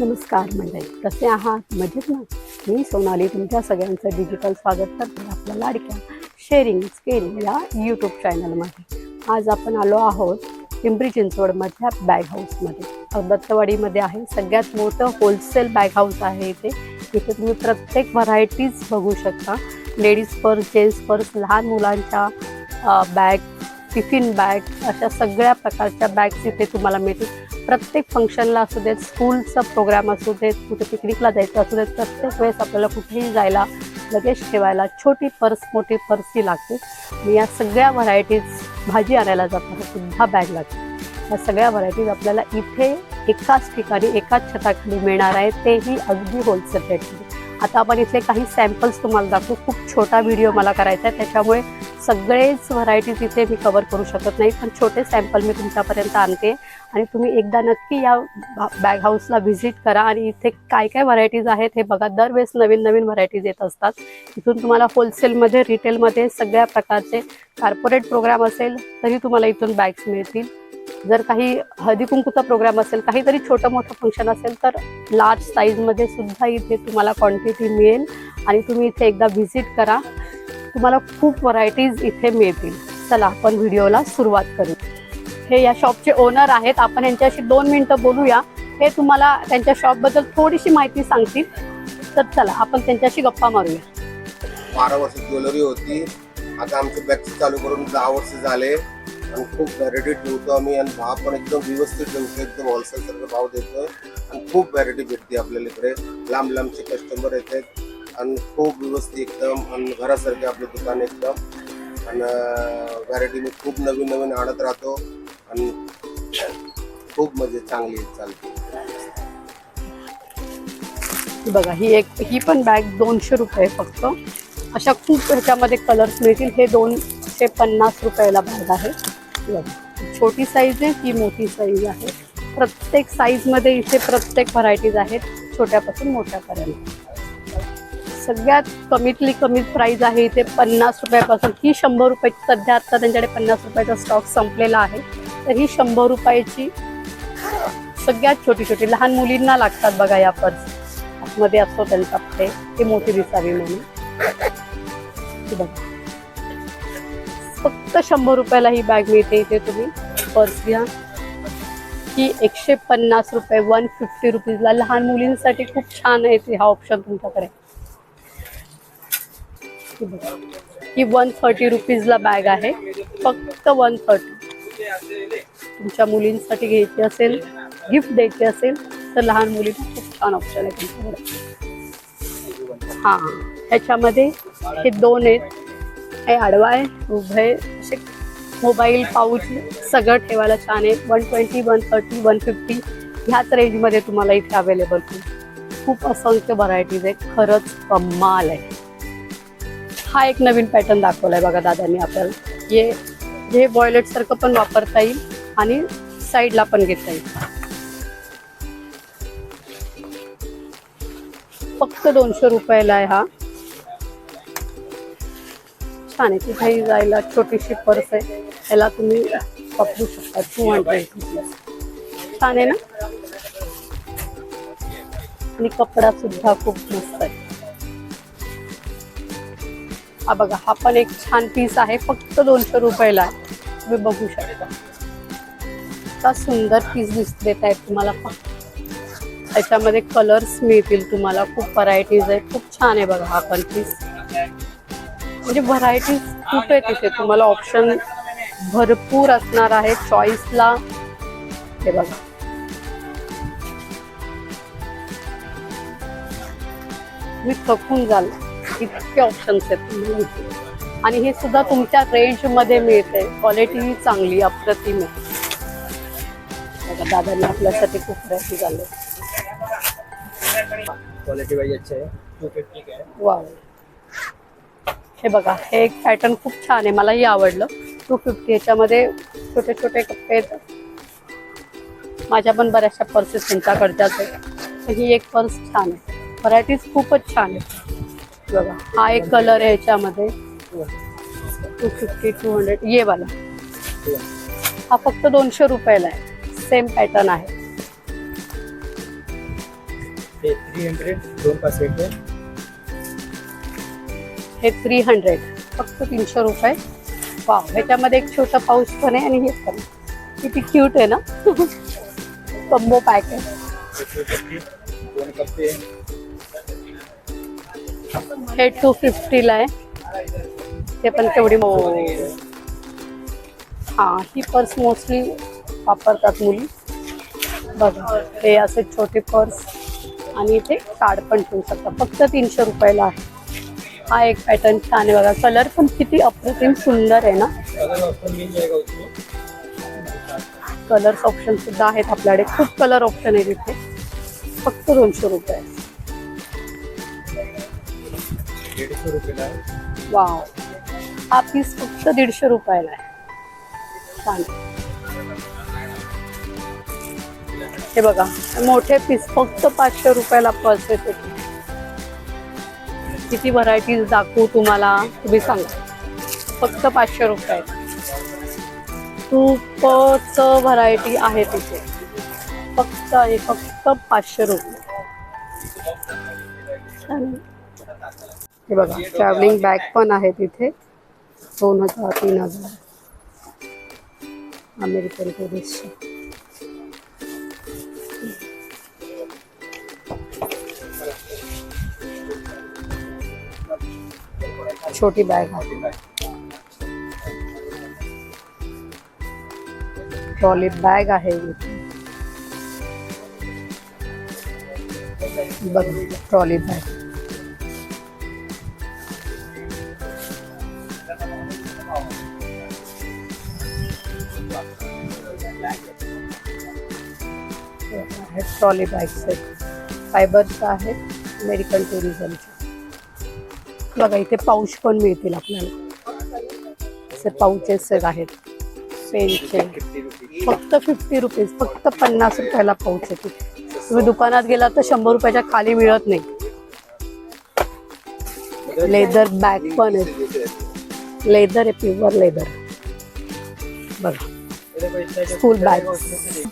नमस्कार मंडळी. कसे आहात? मजेत ना? मी सोनाली तुमच्या सगळ्यांचं डिजिटल स्वागत करते आपल्या लाडक्या शेअरिंग स्केरिंग या यूट्यूब चॅनलमध्ये आज आपण आलो आहोत पिंपरी चिंचवडमधल्या बॅग हाऊसमध्ये दत्तवाडीमध्ये आहे. सगळ्यात मोठं होलसेल बॅग हाऊस आहे इथे. इथे तुम्ही प्रत्येक व्हरायटीज बघू शकता. लेडीज पर्स जेंट्स पर्स लहान मुलांच्या बॅग टिफिन बॅग अशा सगळ्या प्रकारच्या बॅग्स इथे तुम्हाला मिळतील. प्रत्येक फंक्शनला असू देत स्कूलचा प्रोग्राम असू देत कुठे पिकनिकला जायचं असू देत प्रत्येक वेळेस आपल्याला कुठेही जायला लगेच ठेवायला छोटी पर्स मोठी पर्स ही लागते. आणि या सगळ्या व्हरायटीज भाजी आणायला जाताना सुद्धा बॅग लागते. या सगळ्या व्हरायटीज आपल्याला इथे एकाच ठिकाणी एकाच छताखाली मिळणार आहे तेही अगदी होलसेल रेटमध्ये आता आपण इथले काही सॅम्पल्स तुम्हाला दाखवू. खूप छोटा व्हिडिओ मला करायचा आहे त्याच्यामुळे सगळेच व्हरायटीज इथे मी कवर करू शकत नाही. पण छोटे सॅम्पल मी तुमच्यापर्यंत आणते. आणि तुम्ही एकदा नक्की या बॅग हाऊसला व्हिजिट करा. आणि इथे काय काय व्हरायटीज आहेत हे बघा. दरवेळेस नवीन नवीन व्हरायटीज येत असतात. इथून तुम्हाला होलसेलमध्ये रिटेलमध्ये सगळ्या प्रकारचे कॉर्पोरेट प्रोग्राम असेल तरी तुम्हाला इथून बॅग्स मिळतील. जर काही हळदी कुंकूचा प्रोग्राम असेल काहीतरी छोटं मोठं फंक्शन असेल तर लार्ज साईजमध्ये सुद्धा इथे तुम्हाला क्वांटिटी मिळेल. आणि तुम्ही इथे एकदा व्हिजिट करा. तुम्हाला खूप व्हरायटीज इथे मिळतील. चला आपण व्हिडिओला सुरुवात करू. हे या शॉपचे ओनर आहेत. आपण यांच्याशी दोन मिनिटं बोलूया. हे तुम्हाला त्यांच्या शॉपबद्दल थोडीशी माहिती सांगतील. तर चला आपण त्यांच्याशी गप्पा मारूया. बारा वर्ष ज्वेलरी होती. आता आमचं बॅगचं चालू करून दहा वर्ष झाले. आणि खूप व्हॅरायटी ठेवतो आम्ही आणि भाव पण एकदम व्यवस्थित ठेवतो. एकदम होलसेल सारखा भाव देतोय. आणि खूप व्हॅरायटी भेटते आपल्याला इकडे. लांब लांबचे कस्टमर येतात. आणि खूप व्यवस्थित एकदम आणि घरासारखे आपलं दुकान एकदम. आणि व्हॅरायटी मी खूप नवीन नवीन आणत राहतो. आणि खूप म्हणजे चांगली चालते. बघा ही एक ही पण बॅग दोनशे रुपये फक्त. अशा खूप ह्याच्यामध्ये कलर्स मिळतील. हे दोनशे पन्नास रुपयाला बॅग आहे. छोटी साईज आहे ही मोठी साईज आहे. प्रत्येक साईजमध्ये इथे प्रत्येक व्हरायटीज आहेत छोट्यापासून मोठ्यापर्यंत. सगळ्यात कमीतली कमी प्राईज आहे इथे पन्नास रुपयापासून. ही शंभर रुपयाची सध्या आता त्यांच्याकडे पन्नास रुपयाचा स्टॉक संपलेला आहे. तर ही शंभर रुपयाची सगळ्यात छोटी छोटी लहान मुलींना लागतात बघा या पर्स आतमध्ये असतो त्यांचा ते ते मोठी दिसावी म्हणून. बघा. फक्त शंभर रुपयाला ही बॅग मिळते इथे तुम्ही. पर्स घ्या. ही एकशे पन्नास रुपये वन फिफ्टी रुपीजला लहान मुलींसाठी खूप छान आहे ते हा ऑप्शन तुमच्याकडे. ही बघा. ही वन थर्टी रुपीजला बॅग आहे. फक्त वन थर्टी तुमच्या मुलींसाठी घ्यायची असेल गिफ्ट द्यायची असेल तर लहान मुलींना खूप छान ऑप्शन आहे तुमच्याकडे. हां ह्याच्यामध्ये हे दोन आहेत. हे आडवा आहे उभं आहे असे मोबाईल पाऊच सगळं ठेवायला छान आहे. One twenty one thirty one fifty ह्याच रेंजमध्ये तुम्हाला इथे अवेलेबल होईल खूप असंख्य व्हरायटीज आहे खरंच कमाल आहे. हा एक नवीन पॅटर्न दाखवलाय बघा दादांनी आपल्याला हे हे बॉयलेट सारखं पण वापरता येईल आणि साईडला पण घेता येईल. फक्त दोनशे रुपयाला आहे हा. छान आहे. तिथेही जायला छोटीशी पर्स आहे. त्याला तुम्ही वापरू शकता. टू हंड्रेड छान आहे ना? आणि कपडा सुद्धा खूप मस्त आहे. हा बघा हा पण एक छान पीस आहे फक्त दोनशे रुपयाला तुम्ही बघू शकता. इतका सुंदर पीस दिस देत आहेत तुम्हाला त्याच्यामध्ये कलर्स मिळतील तुम्हाला खूप व्हरायटीज आहेत खूप छान आहे बघा हा पण पीस म्हणजे व्हरायटीज खूप आहे तिथे तुम्हाला ऑप्शन भरपूर असणार आहे चॉईसला हे बघा. मी थकून जाल. इतके ऑप्शन्स आहेत. तुम्हाला इथे. आणि हे सुद्धा तुमच्या रेंजमध्ये मिळते क्वालिटी चांगली अप्रतिम आहे. बघा, दादांनी आपल्यासाठी खूप व्हरायटी झाले क्वालिटी अच्छा है टू फिफ्टी का वाव बघा हे एक पॅटर्न खूप छान आहे. मलाही आवडलं. टू फिफ्टी याच्यामध्ये छोटे छोटे कप्पे आहेत. माझ्या पण बऱ्याचशा पर्सेस त्यांच्याकडच्याच आहेत. ही एक पर्स छान आहे. व्हरायटीज खूपच छान आहे बघा. हा एक कलर आहे याच्यामध्ये. टू फिफ्टी टू हंड्रेड ये वाला हा फक्त दोनशे रुपयाला आहे. सेम पॅटर्न आहे. ते थ्री हंड्रेड दोन पाचशे हे थ्री हंड्रेड फक्त तीनशे रुपये. वाव ह्याच्यामध्ये एक छोटा पाऊच पण आहे आणि हे पण आहे. किती क्यूट आहे ना. कम्बो पॅक आहे. हे टू फिफ्टीला आहे. ते पण तेवढी मो- हा ही पर्स मोस्टली वापरतात मुली. बघा हे असे छोटे पर्स आणि इथे कार्ड पण ठेवू शकता. फक्त तीनशे रुपयाला आहे. हा एक पॅटर्न छान आहे बघा. कलर पण किती अप्रतिम सुंदर आहे ना. कलर्स ऑप्शन सुद्धा आहेत आपल्याकडे. खूप कलर ऑप्शन आहे तिथे फक्त दोनशे रुपये. दीडशे रुपयाला आहे. वाव. हा पीस फक्त दीडशे रुपयाला आहे. छान. हे बघा मोठे पीस फक्त पाचशे रुपयाला पर्सेस येते किती व्हरायटीज दाखवू तुम्हाला तुम्ही सांगा. फक्त पाचशे रुपये. खूपच व्हरायटी आहे तिथे. फक्त आणि फक्त पाचशे रुपये. छान. हे बघा ट्रॅव्हलिंग बॅग पण आहे तिथे दोन हज़ार, तीन हज़ार. अमेरिकन टुरिस्टच्या छोटी बॅग आहे. ट्रॉली बॅग आहे बघा ट्रॉली बॅग ट्रॉली बॅग्स आहेत. फायबरचं आहे अमेरिकन टुरिझमचे बघा इथे पाऊच पण मिळतील आपल्याला. असे पाऊचेस आहेत. पेनचे फक्त फिफ्टी रुपीज फक्त पन्नास रुपयाला पाऊच आहे तुम्ही दुकानात गेला तर शंभर रुपयाच्या खाली मिळत नाही. लेदर बॅग पण आहे लेदर आहे प्युअर लेदर. बघा. स्कूल बॅग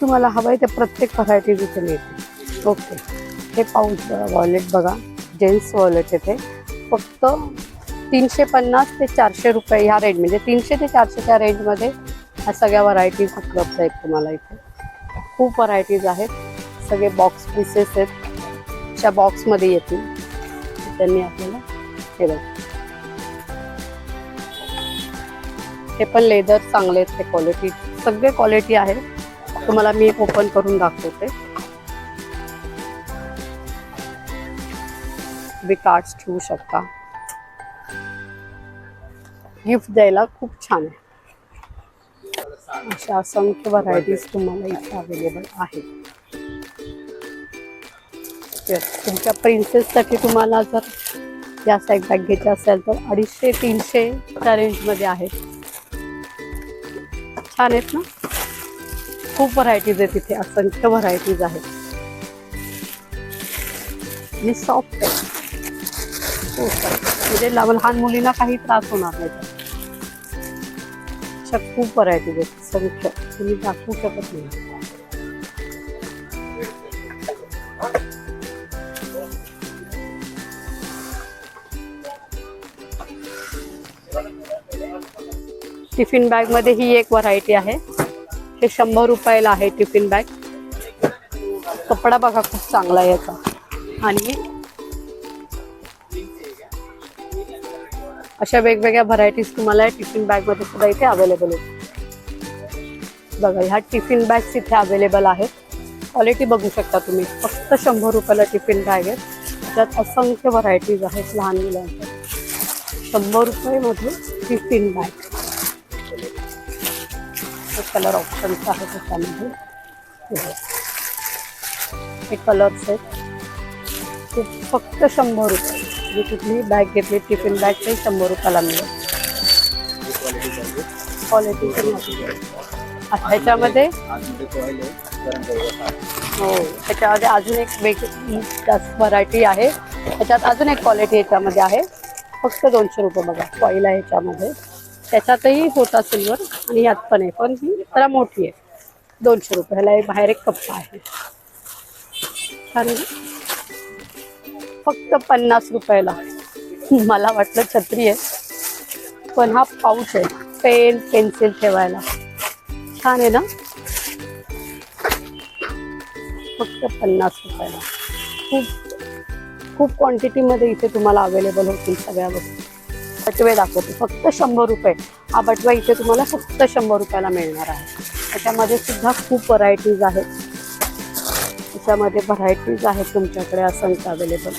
तुम्हाला हवं आहे ते प्रत्येक व्हरायटीज इथे मिळते ओके हे पाऊच वॉलेट बघा. जेंट्स वॉलेट येते. फक्त तीनशे पन्नास ते चारशे रुपये ह्या रेंज म्हणजे तीनशे ते चारशेच्या रेंजमध्ये ह्या सगळ्या व्हरायटीज उपलब्ध आहेत तुम्हाला इथे. खूप व्हरायटीज आहेत. सगळे बॉक्स पीसेस आहेत. अशा बॉक्समध्ये येतील. त्यांनी आपल्याला हे बघ. हे पण लेदर चांगले आहेत ते क्वालिटी सगळे क्वालिटी आहे तुम्हाला मी ओपन करून दाखवते. तुम्ही कार्ड्स ठेवू शकता. गिफ्ट द्यायला खूप छान आहे. अशा असंख्य व्हरायटीज तुम्हाला इथे अवेलेबल आहेत. तुमच्या प्रिन्सेससाठी तुम्हाला जर या साईड बॅग घ्यायची असेल तर अडीचशे तीनशेच्या रेंजमध्ये आहेत. छान आहेत ना? खूप व्हरायटीज आहेत तिथे असंख्य व्हरायटीज आहेत. आणि सॉफ्ट आहे हो म्हणजे लहान लहान मुलींना काही त्रास होणार नाही. अशा खूप व्हरायटीज आहेत संख्य तुम्ही दाखवू शकत नाही. टिफिन बॅगमध्ये ही एक व्हरायटी आहे. हे शंभर रुपयाला आहे टिफिन बॅग. कपडा बघा खूप चांगला आहे याचा. आणि अशा वेगवेगळ्या व्हरायटीज तुम्हाला या टिफिन बॅगमध्ये सुद्धा इथे अवेलेबल आहेत. बघा ह्या टिफिन बॅग्स इथे अवेलेबल आहेत. क्वालिटी बघू शकता तुम्ही. फक्त शंभर रुपयाला टिफिन बॅग आहेत. त्यात असंख्य व्हरायटीज आहेत लहान मुलांच्या. शंभर रुपयेमध्ये टिफिन बॅग. कलर ऑप्शन्स आहेत त्याच्यामध्ये हे. कलर्स आहेत. ते फक्त शंभर रुपये. जी कुठलीही बॅग घेतली टिफिन बॅग ते शंभर रुपयाला मिळेल. क्वालिटी ह्याच्यामध्ये? हो. त्याच्यामध्ये अजून एक वेगळी व्हरायटी आहे. त्याच्यात अजून एक क्वालिटी याच्यामध्ये आहे. फक्त दोनशे रुपये बघा. कॉईल आहे ह्याच्यामध्ये. त्याच्यातही होता सिल्वर आणि यात पण आहे. पण ही जरा मोठी आहे. दोनशे रुपये ह्याला एक बाहेर एक कप्पा आहे. छान फक्त पन्नास रुपयाला. मला वाटलं छत्री आहे. पण हा पाऊच आहे. पेन पेन्सिल ठेवायला. छान आहे ना? फक्त पन्नास रुपयाला. खूप खूप क्वांटिटीमध्ये इथे तुम्हाला अवेलेबल होतील सगळ्या वस्तू. बटवे दाखवते. फक्त शंभर रुपये. हा बटवा इथे तुम्हाला फक्त शंभर रुपयाला मिळणार आहे. त्याच्यामध्ये सुद्धा खूप व्हरायटीज आहेत. त्याच्यामध्ये व्हरायटीज आहेत तुमच्याकडे असंख्य अवेलेबल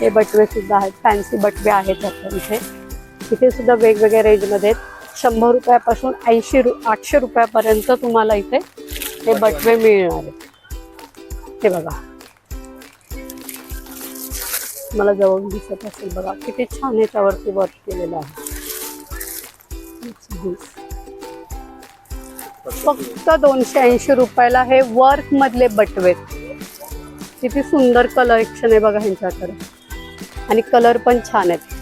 हे बटवे सुद्धा आहेत. फॅन्सी बटवे आहेत आता इथे. इथे सुद्धा वेगवेगळ्या रेंजमध्ये शंभर रुपयापासून ऐंशी रु आठशे रुपयापर्यंत तुम्हाला इथे हे बटवे मिळणार आहेत. हे बघा. मला जवळून दिसत असेल बघा. किती छान याच्यावरती वर्क केलेलं आहे. फक्त दोनशे ऐंशी रुपयाला हे वर्क मधले बटवे. किती सुंदर कलेक्शन आहे बघा ह्यांच्याकडे. आणि कलर पण छान आहेत.